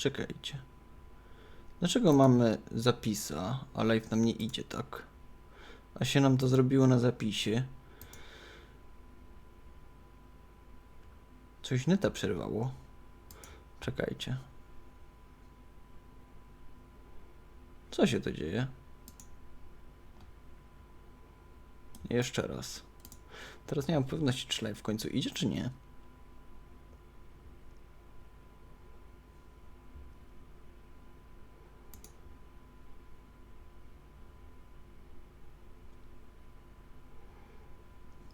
Czekajcie. Dlaczego mamy zapisa, a live nam nie idzie tak? A się nam to zrobiło na zapisie. Coś neta przerwało. Czekajcie. Co się to dzieje? Jeszcze raz. Teraz nie mam pewności, czy live w końcu idzie, czy nie.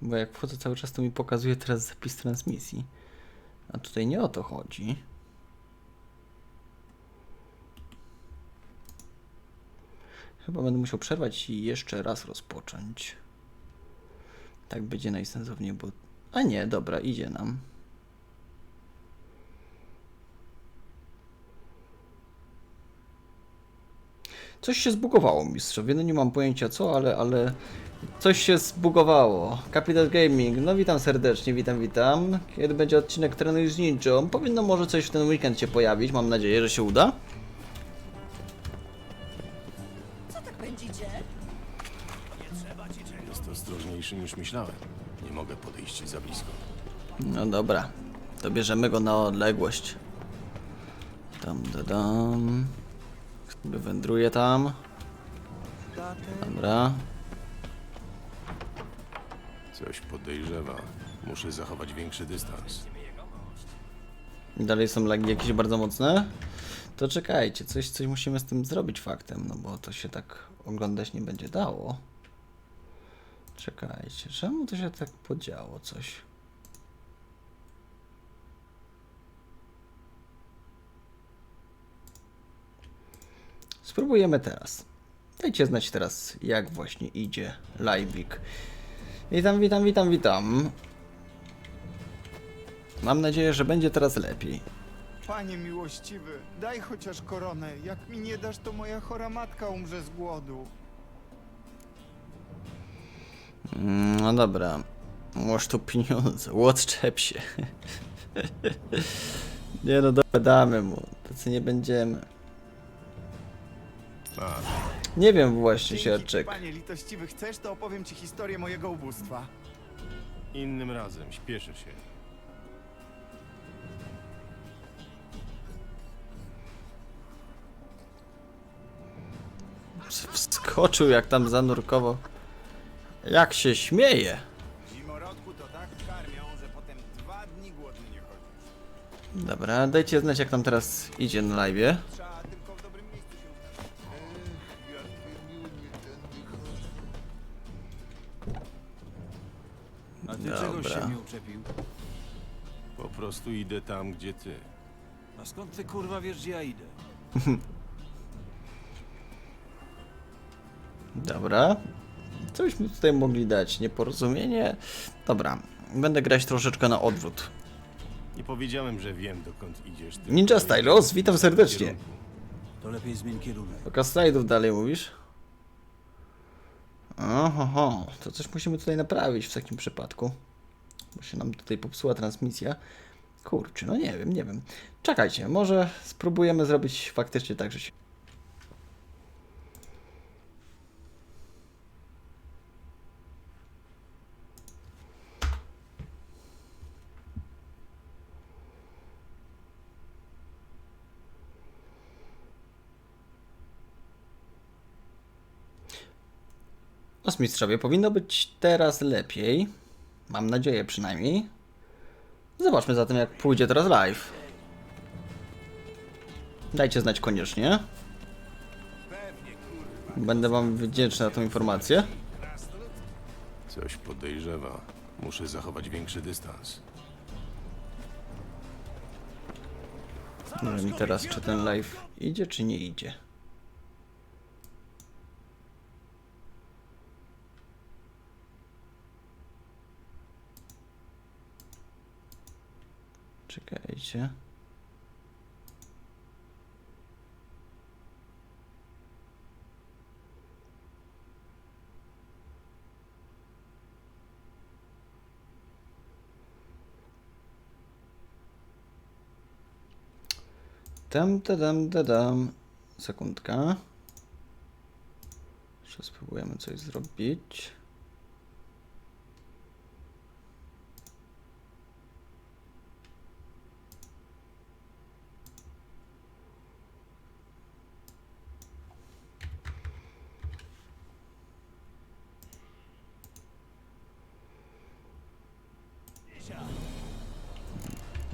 Bo jak wchodzę cały czas, to mi pokazuje teraz zapis transmisji. A tutaj nie o to chodzi. Chyba będę musiał przerwać i jeszcze raz rozpocząć. Tak będzie najsensowniej, bo... A nie, dobra, idzie nam. Coś się zbugowało, mistrzowie. No nie mam pojęcia co, ale, ale coś się zbugowało. Capital Gaming, no witam serdecznie, witam, witam. Kiedy będzie odcinek Trenuj z Ninją? Powinno może coś w ten weekend się pojawić, mam nadzieję, że się uda. Co tak pędzicie? Jest ostrożniejszy niż myślałem. Nie mogę podejść za blisko. No dobra, to bierzemy go na odległość. Tam, da, dam. Sobie wędruję tam. Dobra. Coś podejrzewa. Muszę zachować większy dystans. Dalej są lagi jakieś bardzo mocne. To czekajcie, coś, coś musimy z tym zrobić faktem, no bo to się tak oglądać nie będzie dało. Czekajcie, czemu to się tak podziało coś? Spróbujemy teraz. Dajcie znać teraz, jak właśnie idzie live'ik. Witam, witam, witam, witam. Mam nadzieję, że będzie teraz lepiej. Panie miłościwy, daj chociaż koronę. Jak mi nie dasz, to moja chora matka umrze z głodu. Mm, No dobra. Masz tu pieniądze. Odczep się. nie no, dobra, damy mu. Tacy nie będziemy. Nie wiem właśnie, Dzięki, Sierczek. Panie litościwy, chcesz, to opowiem ci historię mojego ubóstwa. innym razem, śpieszę się. Wskoczył jak tam zanurkował. Jak się śmieje. W zimorodku to tak karmią, że potem dwa dni głodny nie chodzisz. Dobra, dajcie znać jak tam teraz idzie na live. Trzeba Po prostu idę tam, gdzie ty. A skąd ty kurwa wiesz, gdzie ja idę? Dobra. Co byśmy tutaj mogli dać? Nieporozumienie? Dobra. Będę grać troszeczkę na odwrót. Nie powiedziałem, że wiem, dokąd idziesz. tylko Ninja Stylos, witam serdecznie. kierunku. To lepiej zmień kierunek. Pokaz slajdów dalej mówisz? Oho, to coś musimy tutaj naprawić w takim przypadku. Bo się nam tutaj popsuła transmisja. Kurczę, no nie wiem, nie wiem. Czekajcie, może spróbujemy zrobić faktycznie tak, że się... Osmistrzowie, powinno być teraz lepiej. Mam nadzieję przynajmniej. Zobaczmy zatem jak pójdzie teraz live. Dajcie znać koniecznie. Będę wam wdzięczny za tą informację. Coś podejrzewa. Muszę zachować większy dystans. Nie wiem teraz czy ten live idzie czy nie idzie. Czekajcie. Tam, tadam, tadam. Sekundka. Jeszcze spróbujemy coś zrobić.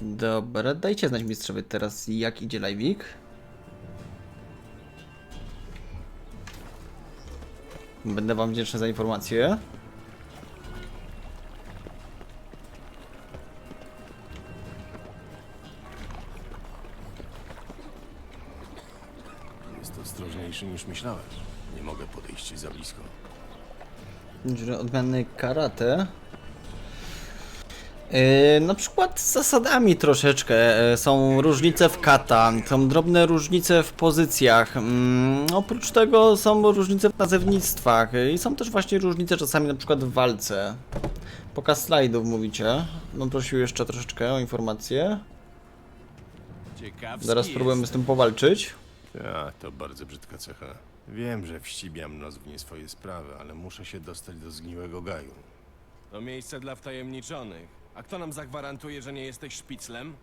Dobra, dajcie znać mistrzowie teraz jak idzie live'ik. Będę wam wdzięczny za informację. Jest ostrożniejszy niż myślałeś. Nie mogę podejść za blisko. Odmiany karate. Yy, na przykład z zasadami troszeczkę yy, są różnice w kata, są drobne różnice w pozycjach. Mm, oprócz tego są różnice w nazewnictwach yy, i są też właśnie różnice czasami na przykład w walce. Pokaz slajdów mówicie. Bym prosił jeszcze troszeczkę o informację. Ciekawski Zaraz spróbujemy z tym powalczyć. Ja, to bardzo brzydka cecha. Wiem, że wścibiam nos w nie swoje sprawy, ale muszę się dostać do zgniłego gaju. To miejsce dla wtajemniczonych. A kto nam zagwarantuje, że nie jesteś szpiclem?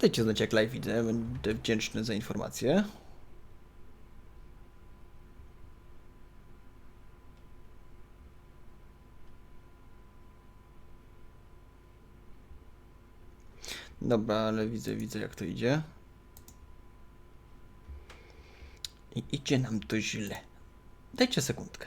Dajcie znać jak live widzę, będę wdzięczny za informację. Dobra, ale widzę, widzę jak to idzie. I idzie nam to źle. Dajcie sekundkę.